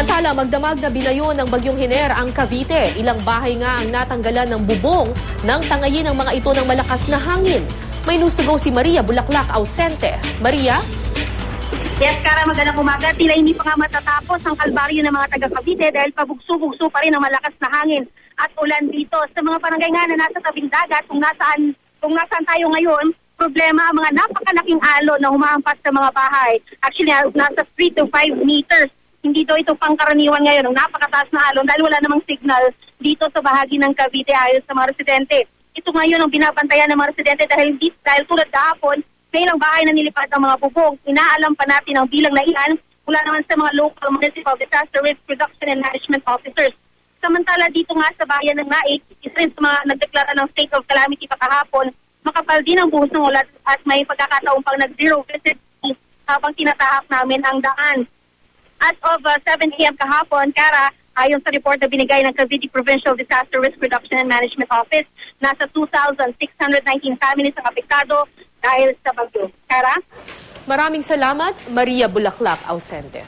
Samantala, magdamag na binayo ng Bagyong Hiner ang Cavite. Ilang bahay nga ang natanggalan ng bubong nang tangayin ng mga ito ng malakas na hangin. May news to go si Maria Bulaklak Ausente. Maria? Yes, Kara, magandang umaga. Tila hindi pa nga matatapos ang kalbaryo ng mga taga Cavite dahil pabugso-bugso pa rin ang malakas na hangin at ulan dito. Sa mga barangay nga na nasa tabing dagat, kung nasaan, kung nasaan tayo ngayon, problema ang mga napakalaking alon na humahampas sa mga bahay. Actually, nasa 3 to 5 meters. Hindi daw ito pangkaraniwan ngayon, ang napakataas na alon dahil wala namang signal dito sa bahagi ng Cavite ayon sa mga residente. Ito ngayon ang binabantayan ng mga residente dahil, dahil tulad kahapon, may ilang bahay na nilipad ng mga bubong. Inaalam pa natin ang bilang na iyan mula naman sa mga local municipal disaster risk reduction and management officers. Samantala dito nga sa bayan ng Naik, isa rin sa mga nagdeklara ng state of calamity pa kahapon, makapal din ang buhos ng ulat at may pagkakataong pang nag-zero visit habang tinatahak namin ang daan. As of uh, 7 a.m. kahapon, Kara, ayon sa report na binigay ng Cavite Provincial Disaster Risk Reduction and Management Office, nasa 2,619 families ang apektado dahil sa bagyo. Kara? Maraming salamat, Maria Bulaklak Ausente.